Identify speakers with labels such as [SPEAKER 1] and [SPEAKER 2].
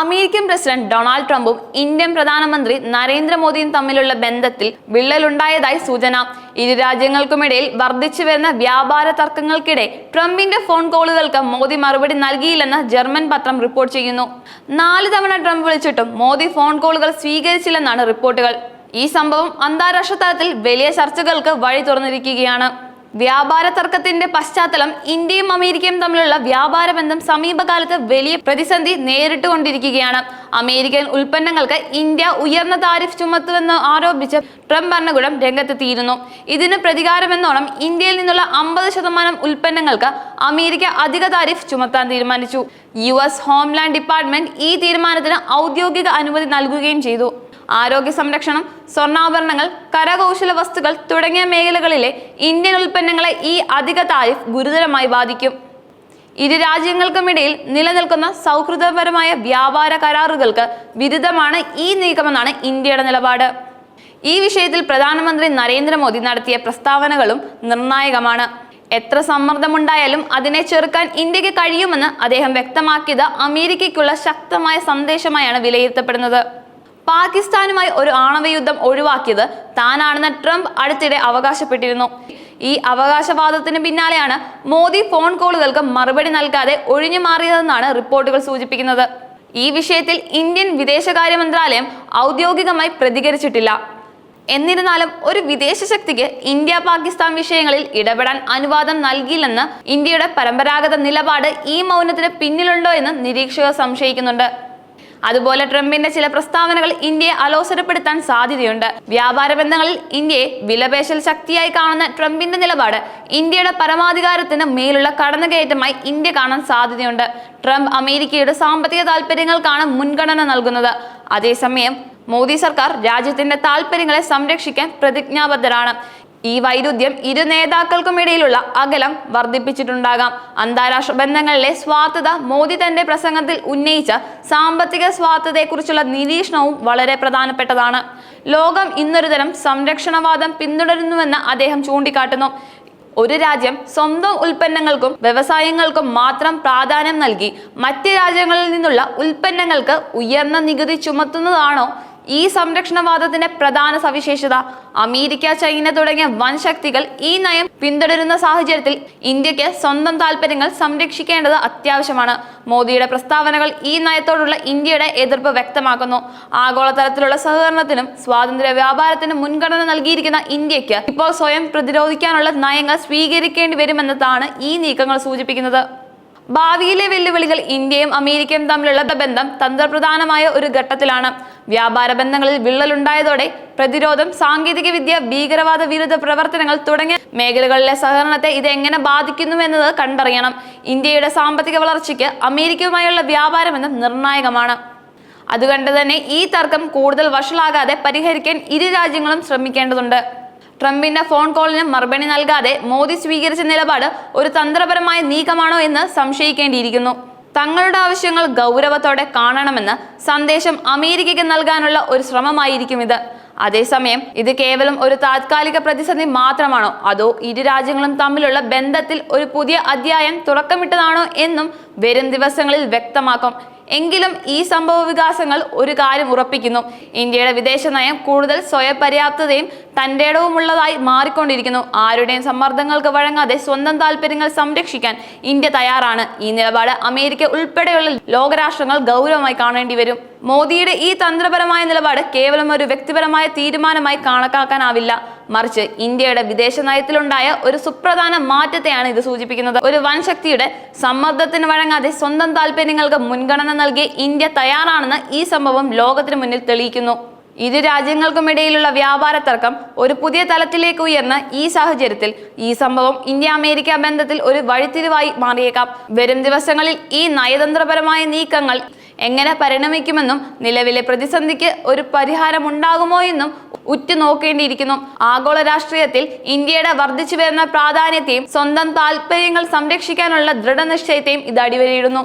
[SPEAKER 1] American president Donald ട്രംപും Indian പ്രധാനമന്ത്രി നരേന്ദ്രമോദിയും തമ്മിലുള്ള ബന്ധത്തിൽ വിള്ളലുണ്ടായതായി സൂചന. ഇരു രാജ്യങ്ങൾക്കുമിടയിൽ വർദ്ധിച്ചു വരുന്ന വ്യാപാര തർക്കങ്ങൾക്കിടെ ട്രംപിന്റെ ഫോൺ കോളുകൾക്ക് മോദി മറുപടി നൽകിയില്ലെന്ന് ജർമ്മൻ പത്രം റിപ്പോർട്ട് ചെയ്യുന്നു. നാല് തവണ ട്രംപ് വിളിച്ചിട്ടും മോദി ഫോൺ കോളുകൾ സ്വീകരിച്ചില്ലെന്നാണ് റിപ്പോർട്ടുകൾ. ഈ സംഭവം അന്താരാഷ്ട്ര തലത്തിൽ വലിയ ചർച്ചകൾക്ക് വഴി തുറന്നിരിക്കുകയാണ്. വ്യാപാര തർക്കത്തിന്റെ പശ്ചാത്തലം ഇന്ത്യയും അമേരിക്കയും തമ്മിലുള്ള വ്യാപാര ബന്ധം സമീപകാലത്ത് വലിയ പ്രതിസന്ധി നേരിട്ടുകൊണ്ടിരിക്കുകയാണ്. അമേരിക്കൻ ഉൽപ്പന്നങ്ങൾക്ക് ഇന്ത്യ ഉയർന്ന താരിഫ് ചുമത്തുമെന്ന് ആരോപിച്ച് ട്രംപ് ഭരണകൂടം രംഗത്തെത്തിയിരുന്നു. ഇതിന് പ്രതികാരമെന്നോണം ഇന്ത്യയിൽ നിന്നുള്ള അമ്പത് ശതമാനം ഉൽപ്പന്നങ്ങൾക്ക് അമേരിക്ക അധിക താരിഫ് ചുമത്താൻ തീരുമാനിച്ചു. യു എസ് ഹോംലാൻഡ് ഡിപ്പാർട്ട്മെന്റ് ഈ തീരുമാനത്തിന് ഔദ്യോഗിക അനുമതി നൽകുകയും ചെയ്തു. ആരോഗ്യ സംരക്ഷണം സ്വർണാഭരണങ്ങൾ കരകൗശല വസ്തുക്കൾ തുടങ്ങിയ മേഖലകളിലെ ഇന്ത്യൻ ഉൽപ്പന്നങ്ങളെ ഈ അധിക താരിഫ് ഗുരുതരമായി ബാധിക്കും. ഇരു രാജ്യങ്ങൾക്കുമിടയിൽ നിലനിൽക്കുന്ന സൗഹൃദപരമായ വ്യാപാര കരാറുകൾക്ക് വിരുദ്ധമാണ് ഈ നീക്കമെന്നാണ് ഇന്ത്യയുടെ നിലപാട്. ഈ വിഷയത്തിൽ പ്രധാനമന്ത്രി നരേന്ദ്രമോദി നടത്തിയ പ്രസ്താവനകളും നിർണായകമാണ്. എത്ര സമ്മർദ്ദമുണ്ടായാലും അതിനെ ചെറുക്കാൻ ഇന്ത്യയ്ക്ക് കഴിയുമെന്ന് അദ്ദേഹം വ്യക്തമാക്കിയത് അമേരിക്കയ്ക്കുള്ള ശക്തമായ സന്ദേശമായാണ് വിലയിരുത്തപ്പെടുന്നത്. പാകിസ്ഥാനുമായി ഒരു ആണവ യുദ്ധം ഒഴിവാക്കിയത് താനാണെന്ന് ട്രംപ് അടുത്തിടെ അവകാശപ്പെട്ടിരുന്നു. ഈ അവകാശവാദത്തിന് പിന്നാലെയാണ് മോദി ഫോൺ കോളുകൾക്ക് മറുപടി നൽകാതെ ഒഴിഞ്ഞു മാറിയതെന്നാണ് റിപ്പോർട്ടുകൾ സൂചിപ്പിക്കുന്നത്. ഈ വിഷയത്തിൽ ഇന്ത്യൻ വിദേശകാര്യ മന്ത്രാലയം ഔദ്യോഗികമായി പ്രതികരിച്ചിട്ടില്ല. എന്നിരുന്നാലും ഒരു വിദേശ ശക്തിക്ക് ഇന്ത്യ പാകിസ്ഥാൻ വിഷയങ്ങളിൽ ഇടപെടാൻ അനുവാദം നൽകിയില്ലെന്ന് ഇന്ത്യയുടെ പരമ്പരാഗത നിലപാട് ഈ മൗനത്തിന് പിന്നിലുണ്ടോ എന്ന് നിരീക്ഷകർ സംശയിക്കുന്നുണ്ട്. അതുപോലെ ട്രംപിന്റെ ചില പ്രസ്താവനകൾ ഇന്ത്യയെ അലോസരപ്പെടുത്താൻ സാധ്യതയുണ്ട്. വ്യാപാര ബന്ധങ്ങളിൽ ഇന്ത്യയെ വിലപേശൽ ശക്തിയായി കാണുന്ന ട്രംപിന്റെ നിലപാട് ഇന്ത്യയുടെ പരമാധികാരത്തിന് മേലുള്ള കടന്നുകയറ്റമായി ഇന്ത്യ കാണാൻ സാധ്യതയുണ്ട്. ട്രംപ് അമേരിക്കയുടെ സാമ്പത്തിക താൽപര്യങ്ങൾക്കാണ് മുൻഗണന നൽകുന്നത്. അതേസമയം മോദി സർക്കാർ രാജ്യത്തിന്റെ താൽപര്യങ്ങളെ സംരക്ഷിക്കാൻ പ്രതിജ്ഞാബദ്ധരാണ്. ഈ വൈരുദ്ധ്യം ഇരു നേതാക്കൾക്കും ഇടയിലുള്ള അകലം വർദ്ധിപ്പിച്ചിട്ടുണ്ടാകാം. അന്താരാഷ്ട്ര ബന്ധങ്ങളിലെ സ്വാർത്ഥത മോദി തന്റെ പ്രസംഗത്തിൽ ഉന്നയിച്ച സാമ്പത്തിക സ്വാർത്ഥതയെക്കുറിച്ചുള്ള നിരീക്ഷണവും വളരെ പ്രധാനപ്പെട്ടതാണ്. ലോകം ഇന്നൊരു തരം സംരക്ഷണവാദം പിന്തുടരുന്നുവെന്ന് അദ്ദേഹം ചൂണ്ടിക്കാട്ടുന്നു. ഒരു രാജ്യം സ്വന്തം ഉൽപ്പന്നങ്ങൾക്കും വ്യവസായങ്ങൾക്കും മാത്രം പ്രാധാന്യം നൽകി മറ്റ് രാജ്യങ്ങളിൽ നിന്നുള്ള ഉൽപ്പന്നങ്ങൾക്ക് ഉയർന്ന നികുതി ചുമത്തുന്നതാണോ ഈ സംരക്ഷണവാദത്തിന്റെ പ്രധാന സവിശേഷത അമേരിക്ക ചൈന തുടങ്ങിയ വൻ ശക്തികൾ ഈ നയം പിന്തുടരുന്ന സാഹചര്യത്തിൽ ഇന്ത്യയ്ക്ക് സ്വന്തം താല്പര്യങ്ങൾ സംരക്ഷിക്കേണ്ടത് അത്യാവശ്യമാണ്. മോദിയുടെ പ്രസ്താവനകൾ ഈ നയത്തോടുള്ള ഇന്ത്യയുടെ എതിർപ്പ് വ്യക്തമാക്കുന്നു. ആഗോളതലത്തിലുള്ള സഹകരണത്തിനും സ്വാതന്ത്ര്യ വ്യാപാരത്തിനും മുൻഗണന നൽകിയിരിക്കുന്ന ഇന്ത്യയ്ക്ക് ഇപ്പോൾ സ്വയം പ്രതിരോധിക്കാനുള്ള നയങ്ങൾ സ്വീകരിക്കേണ്ടി വരുമെന്നതാണ് ഈ നീക്കങ്ങൾ സൂചിപ്പിക്കുന്നത്. ഭാവിയിലെ വെല്ലുവിളികൾ ഇന്ത്യയും അമേരിക്കയും തമ്മിലുള്ള ബന്ധം തന്ത്രപ്രധാനമായ ഒരു ഘട്ടത്തിലാണ്. വ്യാപാര ബന്ധങ്ങളിൽ വിള്ളലുണ്ടായതോടെ പ്രതിരോധം സാങ്കേതിക വിദ്യ ഭീകരവാദ വിരുദ്ധ പ്രവർത്തനങ്ങൾ തുടങ്ങിയ മേഖലകളിലെ സഹകരണത്തെ ഇത് എങ്ങനെ ബാധിക്കുന്നു എന്നത് കണ്ടറിയണം. ഇന്ത്യയുടെ സാമ്പത്തിക വളർച്ചയ്ക്ക് അമേരിക്കയുമായുള്ള വ്യാപാരമെന്ന് നിർണായകമാണ്. അതുകൊണ്ട് തന്നെ ഈ തർക്കം കൂടുതൽ വഷളാകാതെ പരിഹരിക്കാൻ ഇരു രാജ്യങ്ങളും ശ്രമിക്കേണ്ടതുണ്ട്. ട്രംപിന്റെ ഫോൺ കോളിന് മറുപടി നൽകാതെ മോദി സ്വീകരിച്ച നിലപാട് ഒരു തന്ത്രപരമായ നീക്കമാണോ എന്ന് സംശയിക്കേണ്ടിയിരിക്കുന്നു. തങ്ങളുടെ ആവശ്യങ്ങൾ ഗൗരവത്തോടെ കാണണമെന്ന് സന്ദേശം അമേരിക്കയ്ക്ക് നൽകാനുള്ള ഒരു ശ്രമമായിരിക്കും ഇത്. അതേസമയം ഇത് കേവലം ഒരു താത്കാലിക പ്രതിസന്ധി മാത്രമാണോ? അതോ ഇരു രാജ്യങ്ങളും തമ്മിലുള്ള ബന്ധത്തിൽ ഒരു പുതിയ അധ്യായം തുറക്കമിട്ടതാണോ എന്നും വരും ദിവസങ്ങളിൽ വ്യക്തമാക്കും. എങ്കിലും ഈ സംഭവ വികാസങ്ങൾ ഒരു കാര്യം ഉറപ്പിക്കുന്നു. ഇന്ത്യയുടെ വിദേശ നയം കൂടുതൽ സ്വയപര്യാപ്തതയും തന്റെ ഇടവുമുള്ളതായി മാറിക്കൊണ്ടിരിക്കുന്നു. ആരുടെയും സമ്മർദ്ദങ്ങൾക്ക് വഴങ്ങാതെ സ്വന്തം താല്പര്യങ്ങൾ സംരക്ഷിക്കാൻ ഇന്ത്യ തയ്യാറാണ്. ഈ നിലപാട് അമേരിക്ക ഉൾപ്പെടെയുള്ള ലോകരാഷ്ട്രങ്ങൾ ഗൗരവമായി കാണേണ്ടി വരും. മോദിയുടെ ഈ തന്ത്രപരമായ നിലപാട് കേവലം ഒരു വ്യക്തിപരമായ തീരുമാനമായി കണക്കാക്കാനാവില്ല. മറിച്ച് ഇന്ത്യയുടെ വിദേശ നയത്തിലുണ്ടായ ഒരു സുപ്രധാന മാറ്റത്തെയാണ് ഇത് സൂചിപ്പിക്കുന്നത്. ഒരു വൻ ശക്തിയുടെ സമ്മർദ്ദത്തിന് വഴങ്ങാതെ സ്വന്തം താല്പര്യങ്ങൾക്ക് മുൻഗണന നൽകി ഇന്ത്യ തയ്യാറാണെന്ന് ഈ സംഭവം ലോകത്തിന് മുന്നിൽ തെളിയിക്കുന്നു. ഇരു രാജ്യങ്ങൾക്കുമിടയിലുള്ള വ്യാപാര തർക്കം ഒരു പുതിയ തലത്തിലേക്ക് ഉയർന്ന ഈ സാഹചര്യത്തിൽ ഈ സംഭവം ഇന്ത്യ അമേരിക്ക ബന്ധത്തിൽ ഒരു വഴിത്തിരിവായി മാറിയേക്കാം. വരും ദിവസങ്ങളിൽ ഈ നയതന്ത്രപരമായ നീക്കങ്ങൾ എങ്ങനെ പരിണമിക്കുമെന്നും നിലവിലെ പ്രതിസന്ധിക്ക് ഒരു പരിഹാരം ഉണ്ടാകുമോ എന്നും ഉറ്റുനോക്കേണ്ടിയിരിക്കുന്നു. ആഗോള രാഷ്ട്രീയത്തിൽ ഇന്ത്യയുടെ വർദ്ധിച്ചു വരുന്ന പ്രാധാന്യത്തെയും സ്വന്തം താല്പര്യങ്ങൾ സംരക്ഷിക്കാനുള്ള ദൃഢനിശ്ചയത്തെയും ഇത് അടിവരയിടുന്നു.